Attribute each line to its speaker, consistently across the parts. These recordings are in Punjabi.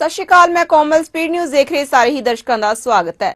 Speaker 1: ਸਤਿ ਸ਼੍ਰੀ ਅਕਾਲ, ਮੈਂ ਕੋਮਲ ਸਪੀਡ ਨਿਊਜ਼ ਦੇਖ ਰਹੇ ਸਾਰੇ ਹੀ ਦਰਸ਼ਕਾਂ ਦਾ ਸਵਾਗਤ ਹੈ।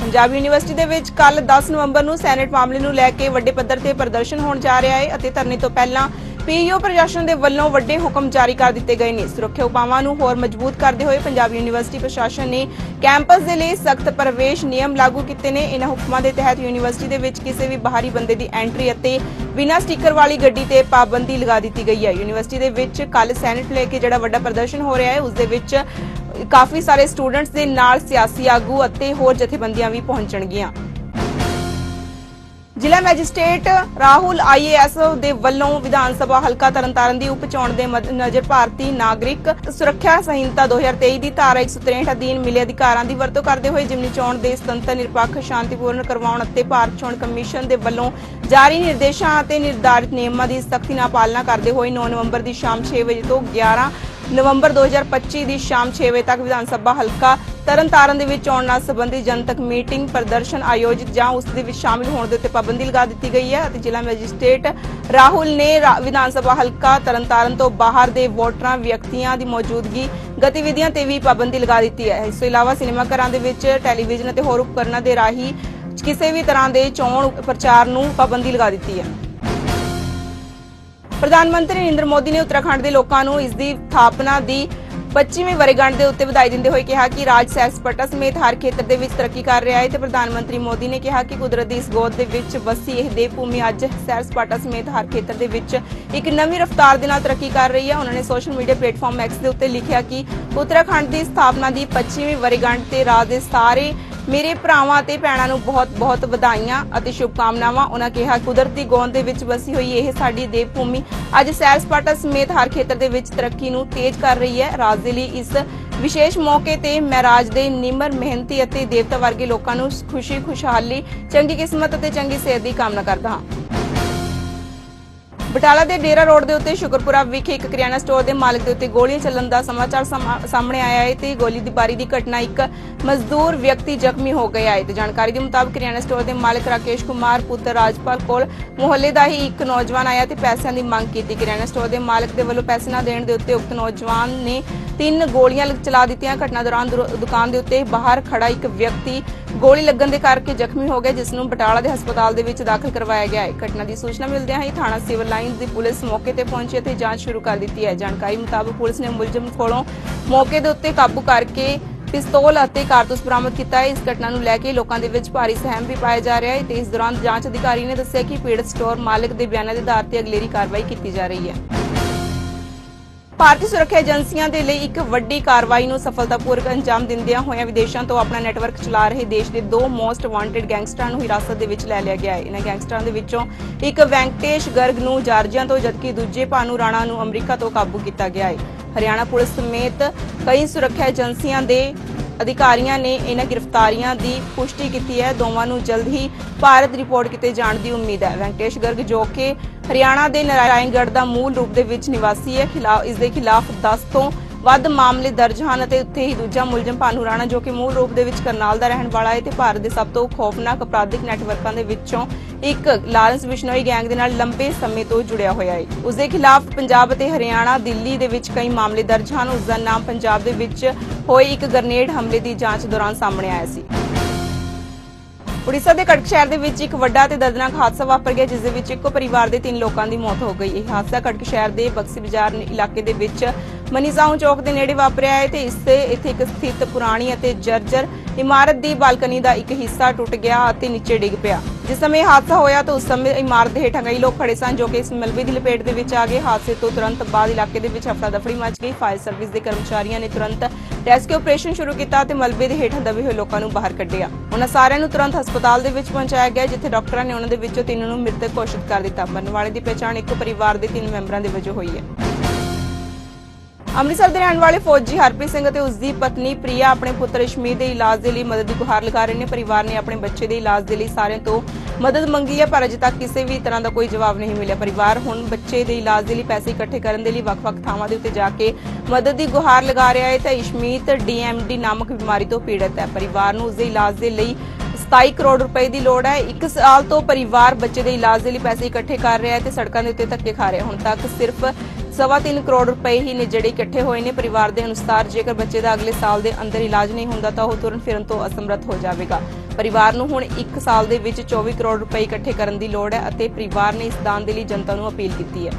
Speaker 1: ਪੰਜਾਬ ਯੂਨੀਵਰਸਿਟੀ ਦੇ ਵਿੱਚ ਕੱਲ 10 ਨਵੰਬਰ ਨੂੰ ਸੈਨੇਟ ਮਾਮਲੇ ਨੂੰ ਲੈ ਕੇ ਵੱਡੇ ਪੱਧਰ ਤੇ ਪ੍ਰਦਰਸ਼ਨ ਹੋਣ ਜਾ ਰਿਹਾ ਹੈ ਅਤੇ ਧਰਨੇ ਤੋਂ ਪਹਿਲਾਂ ਪੀਯੂ ਪ੍ਰਸ਼ਾਸਨ ਦੇ ਵੱਲੋਂ ਵੱਡੇ ਹੁਕਮ ਜਾਰੀ ਕਰ ਦਿੱਤੇ ਗਏ ਨੇ। ਸੁਰੱਖਿਆ ਉਪਾਵਾਂ ਨੂੰ ਹੋਰ ਮਜ਼ਬੂਤ ਕਰਦੇ ਹੋਏ ਪੰਜਾਬ ਯੂਨੀਵਰਸਿਟੀ ਪ੍ਰਸ਼ਾਸਨ ਨੇ ਕੈਂਪਸ ਦੇ ਲਈ ਸਖਤ ਪ੍ਰਵੇਸ਼ ਨਿਯਮ ਲਾਗੂ ਕੀਤੇ ਨੇ। ਇਹਨਾਂ ਹੁਕਮਾਂ ਦੇ ਤਹਿਤ ਯੂਨੀਵਰਸਿਟੀ ਦੇ ਵਿੱਚ ਕਿਸੇ ਵੀ ਬਾਹਰੀ ਬੰਦੇ ਦੀ ਐਂਟਰੀ ਅਤੇ ਬਿਨਾਂ ਸਟicker ਵਾਲੀ ਗੱਡੀ ਤੇ ਪਾਬੰਦੀ ਲਗਾ ਦਿੱਤੀ ਗਈ ਹੈ। ਯੂਨੀਵਰਸਿਟੀ ਦੇ ਵਿੱਚ ਕੱਲ ਸੈਨੇਟ ਲੈ ਕੇ ਜਿਹੜਾ ਵੱਡਾ ਪ੍ਰਦਰਸ਼ਨ ਹੋ ਰਿਹਾ ਹੈ, ਉਸ ਦੇ ਵਿੱਚ ਕਾਫੀ ਸਾਰੇ ਸਟੂਡੈਂਟਸ ਦੇ ਨਾਲ ਸਿਆਸੀ ਆਗੂ ਅਤੇ ਹੋਰ ਜਥੇਬੰਦੀਆਂ ਵੀ ਪਹੁੰਚਣਗੀਆਂ। ਜ਼ਿਲ੍ਹਾ ਮੈਜਿਸਟ੍ਰੇਟ ਰਾਹੁਲ ਆਈਏਐਸ ਦੇ ਵੱਲੋਂ ਵਿਧਾਨ ਸਭਾ ਹਲਕਾ ਤਰਨਤਾਰਨ ਦੀ ਉਪ ਦੇ ਮੱਦੇਨਜ਼ਰ ਭਾਰਤੀ ਨਾਗਰਿਕ ਸੁਰੱਖਿਆ ਸੰਹਿਤਾ 2023 ਦੀ ਧਾਰਾ 163 ਅਧੀਨ ਮਿਲੇ ਅਧਿਕਾਰਾਂ ਦੀ ਵਰਤੋਂ ਕਰਦੇ ਹੋਏ ਜਿਮਨੀ ਚੋਣ ਦੇ ਸੁਤੰਤਰ ਨਿਰਪੱਖ ਸ਼ਾਂਤੀਪੂਰਨ ਕਰਵਾਉਣ ਅਤੇ ਭਾਰਤ ਚੋਣ ਕਮਿਸ਼ਨ ਦੇ ਵੱਲੋਂ ਜਾਰੀ ਨਿਰਦੇਸ਼ਾਂ ਅਤੇ ਨਿਰਧਾਰਿਤ ਨਿਯਮਾਂ ਦੀ ਸਖਤੀ ਨਾਲ ਪਾਲਣਾ ਕਰਦੇ ਹੋਏ 9 ਨਵੰਬਰ ਦੀ ਸ਼ਾਮ 6 ਵਜੇ ਤੋਂ 11 ਨਵੰਬਰ 2025 ਦੀ ਸ਼ਾਮ 6 ਵਜੇ ਤੱਕ ਵਿਧਾਨ ਸਭਾ ਹਲਕਾ ਤਰਨਤਾਰਨ ਦੇ ਵਿੱਚ ਚੋਣ ਨਾਲ ਸੰਬੰਧਿਤ ਜਨਤਕ ਮੀਟਿੰਗ, ਪ੍ਰਦਰਸ਼ਨ ਆਯੋਜਿਤ ਜਾਂ ਉਸ ਦੇ ਵਿੱਚ ਸ਼ਾਮਿਲ ਹੋਣ ਦੇ ਉੱਤੇ ਪਾਬੰਦੀ ਲਗਾ ਦਿੱਤੀ ਗਈ ਹੈ ਅਤੇ ਜ਼ਿਲ੍ਹਾ ਮੈਜਿਸਟ੍ਰੇਟ ਰਾਹੁਲ ਨੇ ਵਿਧਾਨ ਸਭਾ ਹਲਕਾ ਤਰਨਤਾਰਨ ਤੋਂ ਬਾਹਰ ਦੇ ਵੋਟਰਾਂ, ਵਿਅਕਤੀਆਂ ਦੀ ਮੌਜੂਦਗੀ ਗਤੀਵਿਧੀਆਂ ਤੇ ਵੀ ਪਾਬੰਦੀ ਲਗਾ ਦਿੱਤੀ ਹੈ। ਇਸ ਤੋਂ ਇਲਾਵਾ ਸਿਨੇਮਾ ਘਰਾਂ ਦੇ ਵਿੱਚ ਟੈਲੀਵਿਜ਼ਨ ਅਤੇ ਹੋਰ ਉਪਕਰਨਾਂ ਦੇ ਰਾਹੀਂ ਕਿਸੇ ਵੀ ਤਰ੍ਹਾਂ ਦੇ ਚੋਣ ਪ੍ਰਚਾਰ ਨੂੰ ਪਾਬੰਦੀ ਲਗਾ ਦਿੱਤੀ ਹੈ। ਪ੍ਰਧਾਨ ਮੰਤਰੀ ਨਰਿੰਦਰ ਮੋਦੀ ਨੇ ਉੱਤਰਾਖੰਡ ਦੇ ਲੋਕਾਂ ਨੂੰ ਇਸ ਦੀ ਸਥਾਪਨਾ ਦੀ 25ਵੀਂ ਵਰ੍ਹੇਗੰਢ ਦੇ ਉੱਤੇ ਵਧਾਈ ਦਿੰਦੇ ਹੋਏ ਕਿਹਾ ਕਿ ਰਾਜ ਸੈਰ ਸਪਾਟਾ ਸਮੇਤ ਹਰ ਖੇਤਰ ਦੇ ਵਿੱਚ ਤਰੱਕੀ ਕਰ ਰਿਹਾ ਹੈ ਤੇ ਪ੍ਰਧਾਨ ਮੰਤਰੀ ਮੋਦੀ ਨੇ ਕਿਹਾ ਕਿ ਕੁਦਰਤ ਦੀ ਇਸ ਗੋਦ ਦੇ ਵਿੱਚ ਵਸੀ ਇਹ ਦੇਵ ਭੂਮੀ ਅੱਜ ਸੈਰ ਸਪਾਟਾ ਸਮੇਤ ਹਰ ਖੇਤਰ ਦੇ ਵਿੱਚ ਇੱਕ ਨਵੀਂ ਰਫ਼ਤਾਰ ਦੇ ਨਾਲ ਤਰੱਕੀ ਕਰ ਰਹੀ ਹੈ। ਉਹਨਾਂ ਨੇ ਸੋਸ਼ਲ ਮੀਡੀਆ ਪਲੇਟਫਾਰਮ ਐਕਸ ਦੇ ਉੱਤੇ ਲਿਖਿਆ ਕਿ ਉੱਤਰਾਖੰਡ ਦੀ ਸਥਾਪਨਾ ਦੀ 25ਵੀਂ ਵਰ੍ਹੇਗੰਢ ਤੇ ਰਾਜ ਦੇ ਸਾਰੇ ਮੇਰੇ ਭਰਾਵਾਂ ਅਤੇ ਭੈਣਾਂ ਨੂੰ ਬਹੁਤ-ਬਹੁਤ ਵਧਾਈਆਂ ਅਤੇ ਸ਼ੁਭਕਾਮਨਾਵਾਂ। ਉਹਨਾਂ ਕਿਹਾ, ਕੁਦਰਤੀ ਗੋਂਦ ਦੇ ਵਿੱਚ ਵਸੀ ਹੋਈ ਇਹ ਸਾਡੀ ਦੇਵ ਭੂਮੀ ਅੱਜ ਸੈਰ ਸਪਾਟਾ ਸਮੇਤ ਹਰ ਖੇਤਰ ਦੇ ਵਿੱਚ ਤਰੱਕੀ ਨੂੰ ਤੇਜ਼ ਕਰ ਰਹੀ ਹੈ। ਰਾਜ ਦੇ ਲਈ ਇਸ ਵਿਸ਼ੇਸ਼ ਮੌਕੇ ਤੇ ਮੈਂ ਰਾਜ ਦੇ ਨਿਮਰ, ਮਿਹਨਤੀ ਅਤੇ ਦੇਵਤਾ ਵਰਗੇ ਲੋਕਾਂ ਨੂੰ ਖੁਸ਼ੀ, ਖੁਸ਼ਹਾਲੀ, ਚੰਗੀ ਕਿਸਮਤ ਅਤੇ ਚੰਗੀ ਸਿਹਤ ਦੀ ਕਾਮਨਾ ਕਰਦਾ ਹਾਂ। ਬਟਾਲਾ ਦੇ ਡੇਰਾ ਰੋਡ ਦੇ ਉੱਤੇ ਸ਼ੁਕਰਪੁਰਾ ਵਿਖੇ ਇੱਕ ਕਰਿਆਨਾ ਸਟੋਰ ਦੇ ਮਾਲਕ ਦੇ ਉੱਤੇ ਗੋਲੀਆਂ ਚੱਲਣ ਦਾ ਸਮਾਚਾਰ ਸਾਹਮਣੇ ਆਇਆ ਹੈ ਤੇ ਗੋਲੀ ਦੀ ਬਾਰੀ ਦੀ ਘਟਨਾ ਇੱਕ ਮਜ਼ਦੂਰ ਵਿਅਕਤੀ ਜ਼ਖਮੀ ਹੋ ਗਿਆ ਹੈ। ਤੇ ਜਾਣਕਾਰੀ ਦੇ ਮੁਤਾਬਕ ਕਰਿਆਨਾ ਸਟੋਰ ਦੇ ਮਾਲਕ ਰਾਕੇਸ਼ ਕੁਮਾਰ, ਪੁੱਤਰ ਰਾਜਪਾਲ ਕੋਲ ਮੁਹੱਲੇ ਦਾ ਹੀ ਇੱਕ ਨੌਜਵਾਨ ਆਇਆ ਤੇ ਪੈਸਿਆਂ ਦੀ ਮੰਗ ਕੀਤੀ। ਕਰਿਆਨਾ ਸਟੋਰ ਦੇ ਮਾਲਕ ਦੇ ਵੱਲੋਂ ਪੈਸੇ ਨਾ ਦੇਣ ਦੇ ਉੱਤੇ ਉਕਤ ਨੌਜਵਾਨ ਨੇ ਤਿੰਨ ਗੋਲੀਆਂ ਚਲਾ ਦਿੱਤੀਆਂ। ਘਟਨਾ ਦੌਰਾਨ ਦੁਕਾਨ ਦੇ ਉੱਤੇ ਬਾਹਰ ਖੜਾ ਇੱਕ ਵਿਅਕਤੀ ਗੋਲੀ ਲੱਗਣ ਦੇ ਕਰਕੇ ਜ਼ਖਮੀ ਹੋ ਗਏ, ਜਿਸ ਨੂੰ ਬਟਾਲਾ ਦੇ ਹਸਪਤਾਲ ਦੇ ਵਿੱਚ ਦਾਖਲ ਕਰਵਾਇਆ ਗਿਆ। ਹੈ ਘਟਨਾ ਦੀ ਸੂਚਨਾ ਮਿਲਦਿਆਂ ਹੀ ਥਾਣਾ ਸਿਵਲ ਲਾਈਨਸ ਦੀ ਪੁਲਿਸ ਮੌਕੇ ਤੇ ਪਹੁੰਚੀ ਅਤੇ ਜਾਂਚ ਸ਼ੁਰੂ ਕਰ ਦਿੱਤੀ ਹੈ। ਜਾਣਕਾਰੀ ਮੁਤਾਬਕ ਪੁਲਿਸ ਨੇ ਮੁਲਜ਼ਮ ਕੋਲੋਂ ਮੌਕੇ ਦੇ ਉੱਤੇ ਕਾਬੂ ਕਰਕੇ ਪਿਸਤੌਲ ਅਤੇ ਕਾਰਤੂਸ ਬਰਾਮਦ ਕੀਤਾ ਹੈ। ਇਸ ਘਟਨਾ ਨੂੰ ਲੈ ਕੇ ਲੋਕਾਂ ਦੇ ਵਿੱਚ ਭਾਰੀ ਸਹਿਮ ਵੀ ਪਾਇਆ ਜਾ ਰਿਹਾ ਹੈ ਤੇ ਇਸ ਦੌਰਾਨ ਜਾਂਚ ਅਧਿਕਾਰੀ ਨੇ ਦੱਸਿਆ ਕਿ ਪੀੜਤ ਸਟੋਰ ਮਾਲਕ ਦੇ ਬਿਆਨਾਂ ਦੇ ਆਧਾਰ ਤੇ ਅਗਲੇਰੀ ਕਾਰਵਾਈ ਕੀਤੀ ਜਾ ਰਹੀ ਹੈ। ਭਾਰਤੀ ਸੁਰੱਖਿਆ ਏਜੰਸੀਆਂ ਦੇ ਲਈ ਇੱਕ ਵੱਡੀ ਕਾਰਵਾਈ ਨੂੰ ਸਫਲਤਾਪੂਰਵਕ ਅੰਜਾਮ ਦਿੰਦਿਆਂ ਹੋਇਆਂ ਵਿਦੇਸ਼ਾਂ ਤੋਂ ਆਪਣਾ ਨੈਟਵਰਕ ਚਲਾ ਰਹੇ ਦੇਸ਼ ਦੇ ਦੋ ਮੋਸਟ ਵਾਂਟਡ ਗੈਂਗਸਟਰਾਂ ਨੂੰ ਹਿਰਾਸਤ ਦੇ ਵਿੱਚ ਲੈ ਲਿਆ ਗਿਆ ਹੈ। ਇਹਨਾਂ ਗੈਂਗਸਟਰਾਂ ਦੇ ਵਿੱਚੋਂ ਇੱਕ ਵੈਂਕਟੇਸ਼ ਗਰਗ ਨੂੰ ਜਾਰਜੀਆ ਤੋਂ, ਜਦਕਿ ਦੂਜੇ ਭਾਨੂ ਰਾਣਾ ਨੂੰ ਅਮਰੀਕਾ ਤੋਂ ਕਾਬੂ ਕੀਤਾ ਗਿਆ ਹੈ। ਹਰਿਆਣਾ ਪੁਲਿਸ ਸਮੇਤ ਕਈ ਸੁਰੱਖਿਆ ਏਜੰਸੀਆਂ ਦੇ ਅਧਿਕਾਰੀਆਂ ਨੇ ਇਹਨਾਂ ਗ੍ਰਿਫਤਾਰੀਆਂ ਦੀ ਪੁਸ਼ਟੀ ਕੀਤੀ ਹੈ। ਦੋਵਾਂ ਨੂੰ ਜਲਦ ਹੀ ਭਾਰਤ ਰਿਪੋਰਟ ਕੀਤੇ ਜਾਣ ਦੀ ਉਮੀਦ ਹੈ। ਵੈਂਕਟੇਸ਼ ਗਰਗ ਜੋ ਕਿ ਹਰਿਆਣਾ ਦੇ ਨਾਰਾਇਣਗੜ੍ਹ ਦਾ ਮੂਲ ਰੂਪ ਦੇ ਵਿੱਚ ਨਿਵਾਸੀ ਹੈ ਖਿਲਾਫ ਇਸ ਦੇ ਖਿਲਾਫ 10 ਤੋਂ ਵੱਧ ਮਾਮਲੇ ਦਰਜ ਹਨ ਅਤੇ ਉੱਥੇ ਹੀ ਦੂਜਾ ਮੁਲਜ਼ਮ ਭਾਨੂ ਰਾਣਾ ਜੋ ਕਿ ਮੂਲ ਰੂਪ ਦੇ ਵਿੱਚ ਕਰਨਾਲ ਦਾ ਰਹਿਣ ਵਾਲਾ ਹੈ ਤੇ ਭਾਰਤ ਦੇ ਸਭ ਤੋਂ ਖੌਫਨਾਕ ਅਪਰਾਧਿਕ ਨੈਟਵਰਕਾਂ ਦੇ ਵਿੱਚੋਂ ਇੱਕ ਲਾਰੈਂਸ ਬਿਸ਼ਨੋਈ ਗੈਂਗ ਦੇ ਨਾਲ ਲੰਬੇ ਸਮੇਂ ਤੋਂ ਜੁੜਿਆ ਹੋਇਆ ਹੈ। ਉਸ ਦੇ ਖਿਲਾਫ ਪੰਜਾਬ ਅਤੇ ਹਰਿਆਣਾ, ਦਿੱਲੀ ਦੇ ਵਿੱਚ ਕਈ ਮਾਮਲੇ ਦਰਜ ਹਨ। ਉਸ ਦਾ ਨਾਮ ਪੰਜਾਬ ਦੇ ਵਿੱਚ ਹੋਏ ਇੱਕ ਗ੍ਰਨੇਡ ਹਮਲੇ ਦੀ ਜਾਂਚ ਦੌਰਾਨ ਸਾਹਮਣੇ ਆਇਆ ਸੀ। ਉੜੀਸਾ ਦੇ ਕਟਕ ਸ਼ਹਿਰ ਦੇ ਵਿੱਚ ਇੱਕ ਵੱਡਾ ਤੇ ਦਰਦਨਾਕ ਹਾਦਸਾ ਵਾਪਰ ਗਿਆ, ਜਿਸ ਦੇ ਵਿੱਚ ਇੱਕੋ ਪਰਿਵਾਰ ਦੇ ਤਿੰਨ ਲੋਕਾਂ ਦੀ ਮੌਤ ਹੋ ਗਈ। ਇਹ ਹਾਦਸਾ ਕਟਕ ਸ਼ਹਿਰ ਦੇ ਬਕਸੀ ਬਾਜ਼ਾਰ ਇਲਾਕੇ ਦੇ ਵਿੱਚ ਮਨੀਸਾਉ ਚੌਕ ਦੇ ਨੇੜੇ ਵਾਪਰਿਆ ਹੈ ਤੇ ਇਸ ਤੇ ਇੱਥੇ ਇੱਕ ਸਥਿਤ ਪੁਰਾਣੀ ਅਤੇ ਜਰਜਰ ਇਮਾਰਤ ਦੀ ਬਾਲਕਨੀ ਦਾ ਇੱਕ ਹਿੱਸਾ ਟੁੱਟ ਗਿਆ ਅਤੇ ਨੀਚੇ ਡਿੱਗ ਪਿਆ। ਜਿਸ ਸਮੇਂ ਹਾਦਸਾ ਹੋਇਆ ਤਾਂ ਉਸ ਸਮੇਂ ਇਮਾਰਤ ਦੇ ਹੇਠਾਂ ਕਈ ਲੋਕ ਖੜੇ ਸਨ ਜੋ ਕਿ ਇਸ ਮਲਬੇ ਦੀ ਲਪੇਟ ਦੇ ਵਿੱਚ ਆ ਗਏ। ਹਾਦਸੇ ਤੋਂ ਤੁਰੰਤ ਬਾਅਦ ਇਲਾਕੇ ਦੇ ਵਿੱਚ ਹਫੜਾ ਦਫੜੀ ਮਚ ਗਈ। ਫਾਇਰ ਸਰਵਿਸ ਦੇ ਕਰਮਚਾਰੀਆਂ ਨੇ ਤੁਰੰਤ ਰੈਸਕਿਊ ਆਪਰੇਸ਼ਨ ਸ਼ੁਰੂ ਕੀਤਾ ਤੇ ਮਲਬੇ ਦੇ ਹੇਠਾਂ ਦਬੇ ਹੋਏ ਲੋਕਾਂ ਨੂੰ ਬਾਹਰ ਕੱਢਿਆ। ਉਹਨਾਂ ਸਾਰਿਆਂ ਨੂੰ ਤੁਰੰਤ ਹਸਪਤਾਲ ਦੇ ਵਿੱਚ ਪਹੁੰਚਾਇਆ ਗਿਆ, ਜਿੱਥੇ ਡਾਕਟਰਾਂ ਨੇ ਉਹਨਾਂ ਦੇ ਵਿੱਚੋਂ ਤਿੰਨ ਨੂੰ ਮ੍ਰਿਤਕ ਘੋਸ਼ਿਤ ਕਰ ਦਿੱਤਾ। ਮਰਨ ਵਾਲੇ ਦੀ ਪਛਾਣ ਇੱਕ ਪਰਿਵਾਰ ਦੇ ਤਿੰਨ ਮੈਂਬਰਾਂ ਦੇ ਵਜੋਂ ਹੋਈ ਹੈ। ਅੰਮ੍ਰਿਤਸਰ ਦੇ ਰਹਿਣ ਵਾਲੇ ਫੌਜੀ ਹਰਪ੍ਰੀਤ ਸਿੰਘ ਅਤੇ ਉਸ ਦੀ ਪਤਨੀ ਪ੍ਰਿਆ ਆਪਣੇ ਪੁੱਤਰ ਇਸ਼ਮੀਤ ਦੇ ਇਲਾਜ ਦੇ ਲਈ ਮਦਦ ਦੀ ਗੁਹਾਰ ਲਗਾ ਰਹੇ ਨੇ। ਪਰਿਵਾਰ ਨੇ ਆਪਣੇ ਬੱਚੇ ਦੇ ਇਲਾਜ ਦੇ ਲਈ ਸਾਰਿਆਂ ਤੋਂ ਮਦਦ ਮੰਗੀ ਹੈ, ਪਰ ਅਜੇ ਤੱਕ ਕਿਸੇ ਵੀ ਤਰ੍ਹਾਂ ਦਾ ਕੋਈ ਜਵਾਬ ਨਹੀਂ ਮਿਲਿਆ। ਪਰਿਵਾਰ ਹੁਣ ਬੱਚੇ ਦੇ ਇਲਾਜ ਦੇ ਲਈ ਪੈਸੇ ਇਕੱਠੇ ਕਰਨ ਦੇ ਲਈ ਵੱਖ-ਵੱਖ ਥਾਵਾਂ ਦੇ ਉੱਤੇ ਜਾ ਕੇ ਮਦਦ ਦੀ ਗੁਹਾਰ ਲਗਾ ਰਿਹਾ ਹੈ। ਤਾਂ ਇਸ਼ਮੀਤ ਡੀਐਮਡੀ ਨਾਮਕ ਬਿਮਾਰੀ ਤੋਂ ਪੀੜਤ ਹੈ। ਪਰਿਵਾਰ ਨੂੰ ਉਸ ਦੇ ਇਲਾਜ ਦੇ ਲਈ 27 ਕਰੋੜ ਰੁਪਏ ਦੀ ਲੋੜ ਹੈ। ਇੱਕ ਸਾਲ ਤੋਂ ਪਰਿਵਾਰ ਬੱਚੇ ਦੇ ਇਲਾਜ ਦੇ ਲਈ ਪੈਸੇ ਇਕੱਠੇ ਕਰ ਰਿਹਾ ਹੈ ਤੇ ਸੜਕਾਂ ਦੇ ਉੱਤੇ ਧੱਕੇ ਖਾ ਰਿਹਾ ਹੁਣ ਤੱਕ ਸਿਰਫ ਸਵਾ ਤਿੰਨ ਕਰੋੜ ਰੁਪਏ ਹੀ ਨੇ ਜਿਹੜੇ ਇਕੱਠੇ ਹੋਏ ਨੇ। ਪਰਿਵਾਰ ਦੇ ਅਨੁਸਾਰ ਜੇਕਰ ਬੱਚੇ ਦਾ ਅਗਲੇ ਸਾਲ ਦੇ ਅੰਦਰ ਇਲਾਜ ਨਹੀਂ ਹੁੰਦਾ ਤਾਂ ਉਹ ਤੁਰਨ ਫਿਰਨ ਤੋਂ ਅਸਮਰੱਥ ਹੋ ਜਾਵੇਗਾ। ਪਰਿਵਾਰ ਨੂੰ ਹੁਣ 1 ਸਾਲ ਦੇ ਵਿੱਚ 24 ਕਰੋੜ ਰੁਪਏ ਇਕੱਠੇ ਕਰਨ ਦੀ ਲੋੜ ਹੈ ਅਤੇ ਪਰਿਵਾਰ ਨੇ ਇਸ ਦਾਨ ਦੇ ਲਈ ਜਨਤਾ ਨੂੰ ਅਪੀਲ ਕੀਤੀ ਹੈ।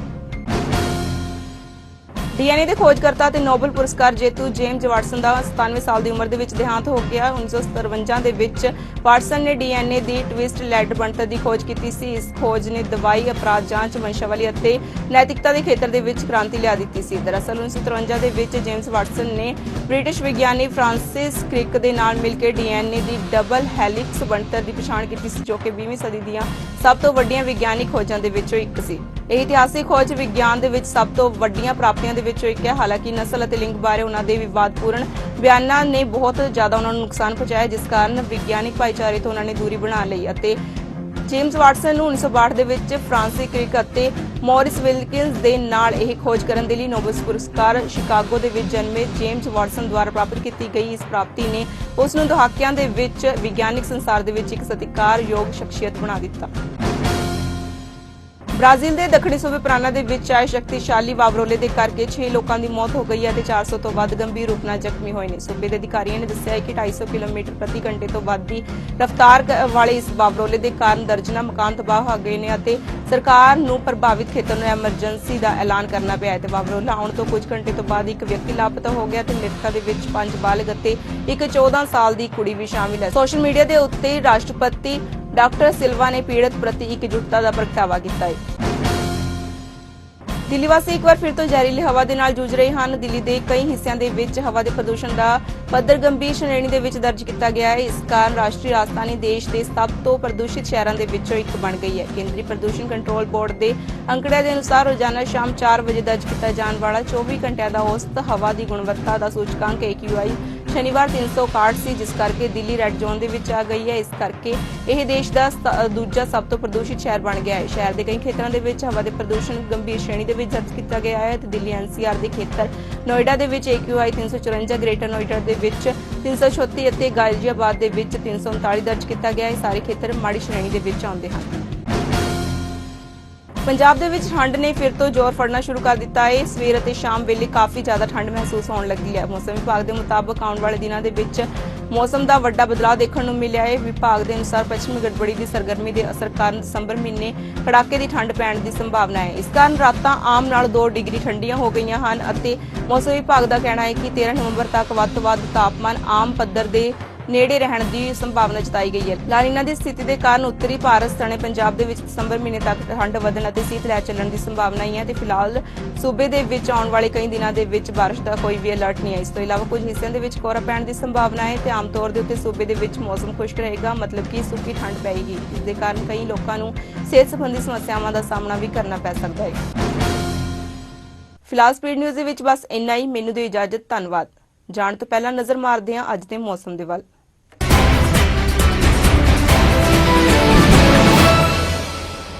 Speaker 1: ਡੀਐਨਏ ਦੇ ਖੋਜਕਰਤਾ ਤੇ ਨੋਬਲ ਪੁਰਸਕਾਰ ਜੇਤੂ ਜੇਮਸ ਵਾਟਸਨ ਦਾ 97 ਸਾਲ ਦੀ ਉਮਰ ਦੇ ਵਿੱਚ ਦੇਹਾਂਤ ਹੋ ਗਿਆ। 1957 ਦੇ ਵਿੱਚ ਵਾਟਸਨ ਨੇ ਡੀਐਨਏ ਦੀ ਟਵਿਸਟ ਲੈਡ ਬਣਤਰ ਦੀ ਖੋਜ ਕੀਤੀ ਸੀ। ਇਸ ਖੋਜ ਨੇ ਦਵਾਈ, ਅਪਰਾਧ ਜਾਂਚ, ਵੰਸ਼ਾਵਲੀ ਅਤੇ ਨੈਤਿਕਤਾ ਦੇ ਖੇਤਰ ਦੇ ਵਿੱਚ ਕ੍ਰਾਂਤੀ ਲਿਆ ਦਿੱਤੀ ਸੀ। ਦਰਅਸਲ 1953 ਦੇ ਵਿੱਚ ਜੇਮਸ ਵਾਟਸਨ ਨੇ ਬ੍ਰਿਟਿਸ਼ ਵਿਗਿਆਨੀ ਫ੍ਰਾਂਸਿਸ ਕ੍ਰਿਕ ਦੇ ਨਾਲ ਮਿਲ ਕੇ ਡੀਐਨਏ ਦੀ ਡਬਲ ਹੈਲਿਕਸ ਬਣਤਰ ਦੀ ਪਛਾਣ ਕੀਤੀ ਸੀ, ਜੋ ਕਿ 20ਵੀਂ ਸਦੀ ਦੀਆਂ ਸਭ ਤੋਂ ਵੱਡੀਆਂ ਵਿਗਿਆਨਿਕ ਖੋਜਾਂ ਦੇ ਵਿੱਚੋਂ ਇੱਕ ਸੀ। ਇਹ ਇਤਿਹਾਸਿਕ ਖੋਜ ਵਿਗਿਆਨ ਦੇ ਵਿੱਚ ਸਭ ਤੋਂ ਵੱਡੀਆਂ ਪ੍ਰਾਪਤੀਆਂ ਦੇ ਵਿੱਚੋਂ ਇੱਕ ਹੈ। ਹਾਲਾਂਕਿ ਨਸਲ ਅਤੇ ਲਿੰਗ ਬਾਰੇ ਉਹਨਾਂ ਦੇ ਵਿਵਾਦਪੂਰਨ ਬਿਆਨਾਂ ਨੇ ਬਹੁਤ ਜ਼ਿਆਦਾ ਉਹਨਾਂ ਨੂੰ ਨੁਕਸਾਨ ਪਹੁੰਚਾਇਆ, ਜਿਸ ਕਾਰਨ ਵਿਗਿਆਨਿਕ ਭਾਈਚਾਰੇ ਤੋਂ ਉਹਨਾਂ ਨੇ ਦੂਰੀ ਬਣਾ ਲਈ ਅਤੇ ਜੇਮਸ ਵਾਟਸਨ ਨੂੰ 1962 ਦੇ ਵਿੱਚ ਫ੍ਰਾਂਸਿਸ ਕ੍ਰਿਕ ਅਤੇ ਮੌਰਿਸ ਵਿਲਕਿੰਸ ਦੇ ਨਾਲ ਇਹ ਖੋਜ ਕਰਨ ਦੇ ਲਈ ਨੋਬਲ ਪੁਰਸਕਾਰ ਸ਼ਿਕਾਗੋ ਦੇ ਵਿੱਚ ਜਨਮੇ ਜੇਮਸ ਵਾਟਸਨ ਦੁਆਰਾ ਪ੍ਰਾਪਤ ਕੀਤੀ ਗਈ। ਇਸ ਪ੍ਰਾਪਤੀ ਨੇ ਉਸ ਨੂੰ ਦਹਾਕਿਆਂ ਦੇ ਵਿੱਚ ਵਿਗਿਆਨਿਕ ਸੰਸਾਰ ਦੇ ਵਿੱਚ ਇੱਕ ਸਤਿਕਾਰਯੋਗ ਸ਼ਖਸੀਅਤ ਬਣਾ ਦਿੱਤਾ। ਬ੍ਰਾਜ਼ੀਲ ਦੇ ਦੱਖਣੀ ਸੂਬੇ ਪ੍ਰਾਨਾ ਦੇ ਵਿੱਚ ਆਏ ਸ਼ਕਤੀਸ਼ਾਲੀ ਵਾਵਰੋਲੇ ਦੇ ਕਰਕੇ 6 ਲੋਕਾਂ ਦੀ ਮੌਤ ਹੋ ਗਈ ਹੈ ਤੇ 400 ਤੋਂ ਵੱਧ ਗੰਭੀਰ ਰੂਪ ਨਾਲ ਜ਼ਖਮੀ ਹੋਏ ਨੇ। ਸੂਬੇ ਦੇ ਅਧਿਕਾਰੀਆਂ ਨੇ ਦੱਸਿਆ ਹੈ ਕਿ 250 ਕਿਲੋਮੀਟਰ ਪ੍ਰਤੀ ਘੰਟੇ ਤੋਂ ਵੱਧ ਦੀ ਰਫ਼ਤਾਰ ਵਾਲੇ ਇਸ ਵਾਵਰੋਲੇ ਦੇ ਕਾਰਨ ਦਰਜਨਾ ਮਕਾਨ ਤਬਾਹ ਹੋ ਗਏ ਨੇ ਅਤੇ ਸਰਕਾਰ ਨੂੰ ਪ੍ਰਭਾਵਿਤ ਖੇਤਰ ਨੂੰ ਐਮਰਜੈਂਸੀ ਦਾ ਐਲਾਨ ਕਰਨਾ ਪਿਆ ਹੈ ਤੇ ਵਾਵਰੋਲਾ ਆਉਣ ਤੋਂ ਕੁਝ ਘੰਟੇ ਤੋਂ ਬਾਅਦ ਇੱਕ ਵਿਅਕਤੀ ਲਾਪਤਾ ਹੋ ਗਿਆ ਤੇ ਮ੍ਰਿਤਕਾਂ ਦੇ ਵਿੱਚ ਪੰਜ ਬਾਲਗ ਅਤੇ ਇੱਕ 14 ਸਾਲ ਦੀ ਕੁੜੀ ਵੀ ਸ਼ਾਮਿਲ ਹੈ। ਸੋਸ਼ਲ ਮੀਡੀਆ ਦੇ ਉੱਤੇ ਰਾਸ਼ਟਰਪਤੀ ਡਾਕਟਰ ਸਿਲਵਾ ਨੇ ਪੀੜਤ ਪ੍ਰਤੀ ਇਕਜੁੱਟਤਾ ਦਾ ਪ੍ਰਗਟਾਵਾ ਕੀਤਾ ਹੈ। ਦਿੱਲੀ ਵਾਸੀ ਇੱਕ ਵਾਰ ਫਿਰ ਤੋਂ ਜ਼ਹਿਰੀਲੀ ਹਵਾ ਦੇ ਨਾਲ ਜੂਝ ਰਹੇ ਹਨ। ਦਿੱਲੀ ਦੇ ਕਈ ਹਿੱਸਿਆਂ ਦੇ ਵਿੱਚ ਹਵਾ ਦੇ ਪ੍ਰਦੂਸ਼ਣ ਦਾ ਪੱਧਰ ਗੰਭੀਰ ਸ਼੍ਰੇਣੀ ਦੇ ਵਿੱਚ ਦਰਜ ਕੀਤਾ ਗਿਆ ਹੈ। ਇਸ ਕਾਰਨ ਰਾਸ਼ਟਰੀ ਰਾਜਧਾਨੀ ਦੇਸ਼ ਦੇ ਸਭ ਤੋਂ ਪ੍ਰਦੂਸ਼ਿਤ ਸ਼ਹਿਰਾਂ ਦੇ ਵਿੱਚੋਂ ਇੱਕ ਬਣ ਗਈ ਹੈ। ਕੇਂਦਰੀ ਪ੍ਰਦੂਸ਼ਣ ਕੰਟਰੋਲ ਬੋਰਡ ਦੇ ਅੰਕੜਿਆਂ ਦੇ ਅਨੁਸਾਰ ਰੋਜ਼ਾਨਾ ਸ਼ਾਮ 4 ਵਜੇ ਦਰਜ ਕੀਤਾ ਜਾਣ ਵਾਲਾ 24 ਘੰਟਿਆਂ ਦਾ ਔਸਤ ਹਵਾ ਦੀ ਗੁਣਵੱਤਾ ਦਾ ਸੂਚਕਾਂਕ AQI ਸ਼ਨੀਵਾਰ 361 ਸੀ ਜਿਸ ਕਰਕੇ ਦਿੱਲੀ ਰੈੱਡ ਜ਼ੋਨ ਦੇ ਵਿੱਚ ਆ ਗਈ ਹੈ। ਇਸ ਕਰਕੇ ਇਹ ਦੇਸ਼ ਦਾ ਦੂਜਾ ਸਭ ਤੋਂ ਪ੍ਰਦੂਸ਼ਿਤ ਸ਼ਹਿਰ ਬਣ ਗਿਆ ਹੈ। ਸ਼ਹਿਰ ਦੇ ਕਈ ਖੇਤਰਾਂ ਦੇ ਵਿੱਚ ਹਵਾ ਦੇ ਪ੍ਰਦੂਸ਼ਣ ਗੰਭੀਰ ਸ਼੍ਰੇਣੀ ਦੇ ਵਿੱਚ ਦਰਜ ਕੀਤਾ ਗਿਆ ਹੈ ਤੇ ਦਿੱਲੀ NCR ਦੇ ਖੇਤਰ ਨੋਇਡਾ ਦੇ ਵਿੱਚ AQI 354 ਗ੍ਰੇਟਰ ਨੋਇਡਾ ਦੇ ਵਿੱਚ 336 ਅਤੇ ਗਾਜ਼ੀਆਬਾਦ ਦੇ ਵਿੱਚ 339 ਦਰਜ ਕੀਤਾ ਗਿਆ ਹੈ। ਸਾਰੇ ਖੇਤਰ ਮਾੜੀ ਸ਼੍ਰੇਣੀ ਦੇ ਵਿੱਚ ਆਉਂਦੇ ਹਨ। ਪੰਜਾਬ ਦੇ ਵਿੱਚ ਠੰਡ ਨੇ ਫਿਰ ਤੋਂ ਜ਼ੋਰ ਫੜਨਾ ਸ਼ੁਰੂ ਕਰ ਦਿੱਤਾ ਹੈ। ਸਵੇਰ ਅਤੇ ਸ਼ਾਮ ਵੇਲੇ ਕਾਫੀ ਜ਼ਿਆਦਾ ਠੰਡ ਮਹਿਸੂਸ ਹੋਣ ਲੱਗੀ ਹੈ। ਮੌਸਮ ਵਿਭਾਗ ਦੇ ਮੁਤਾਬਕ ਆਉਣ ਵਾਲੇ ਦਿਨਾਂ ਦੇ ਵਿੱਚ ਮੌਸਮ ਦਾ ਵੱਡਾ ਬਦਲਾਅ ਦੇਖਣ ਨੂੰ ਮਿਲਿਆ ਹੈ। ਵਿਭਾਗ ਦੇ ਅਨੁਸਾਰ ਪੱਛਮੀ ਗੜਬੜੀ ਦੀ ਸਰਗਰਮੀ ਦੇ ਅਸਰ ਕਾਰਨ ਦਸੰਬਰ ਮਹੀਨੇ ਕੜਾਕੇ ਦੀ ਠੰਡ ਪੈਣ ਦੀ ਸੰਭਾਵਨਾ ਹੈ। ਇਸ ਕਾਰਨ ਰਾਤਾਂ ਆਮ ਨਾਲ 2 ਡਿਗਰੀ ਠੰਡੀਆਂ ਹੋ ਗਈਆਂ ਹਨ ਅਤੇ ਮੌਸਮ ਵਿਭਾਗ ਦਾ ਕਹਿਣਾ ਹੈ ਕਿ 13 ਨਵੰਬਰ ਤੱਕ ਵੱਧ ਤੋਂ ਵੱਧ ਤਾਪਮਾਨ ਆਮ ਪੱਧਰ ਦੇ ਨੇੜੇ ਰਹਿਣ ਦੀ ਸੰਭਾਵਨਾ ਜਤਾਈ ਗਈ ਹੈ। ਲਾਨੀਨਾ ਦੀ ਸਥਿਤੀ ਦੇ ਕਾਰਨ ਉੱਤਰੀ ਭਾਰਤ ਸਣੇ ਪੰਜਾਬ ਦੇ ਵਿੱਚ ਦਸੰਬਰ ਮਹੀਨੇ ਤੱਕ ਠੰਡ ਵਧਣ ਅਤੇ ਸੀਤ ਲਹਿਰ ਚੱਲਣ ਦੀ ਸੰਭਾਵਨਾ ਹੈ ਤੇ ਫਿਲਹਾਲ ਸੂਬੇ ਦੇ ਵਿੱਚ ਆਉਣ ਵਾਲੇ ਕਈ ਦਿਨਾਂ ਦੇ ਵਿੱਚ ਬਾਰਿਸ਼ ਦਾ ਕੋਈ ਵੀ ਅਲਰਟ ਨਹੀਂ ਹੈ ਇਸ ਤੋਂ ਇਲਾਵਾ ਕੁਝ ਹਿੱਸਿਆਂ ਦੇ ਵਿੱਚ ਕੋਹਰਾ ਪੈਣ ਦੀ ਸੰਭਾਵਨਾ ਹੈ ਤੇ ਆਮ ਤੌਰ ਦੇ ਉੱਤੇ ਸੂਬੇ ਦੇ ਵਿੱਚ ਮੌਸਮ ਖੁਸ਼ਕ ਰਹੇਗਾ, ਮਤਲਬ ਕਿ ਸੁੱਕੀ ਠੰਡ ਪਏਗੀ। ਇਸ ਦੇ ਕਾਰਨ ਕਈ ਲੋਕਾਂ ਨੂੰ ਸਿਹਤ ਸੰਬੰਧੀ ਸਮੱਸਿਆਵਾਂ ਦਾ ਸਾਹਮਣਾ ਵੀ ਕਰਨਾ ਪੈ ਸਕਦਾ ਹੈ। ਫਿਲਹਾਲ ਸਪੀਡ ਨਿਊਜ਼ ਦੇ ਵਿੱਚ ਬਸ ਇੰਨਾ ਹੀ। ਮੈਨੂੰ ਦਿਓ ਇਜਾਜ਼ਤ। ਧੰਨਵਾਦ। ਜਾਣ ਤੋਂ ਪਹਿਲਾਂ ਨਜ਼ਰ ਮਾਰਦੇ ਹਾਂ ਅੱਜ ਦੇ ਮੌਸਮ ਦੇ ਵੱਲ।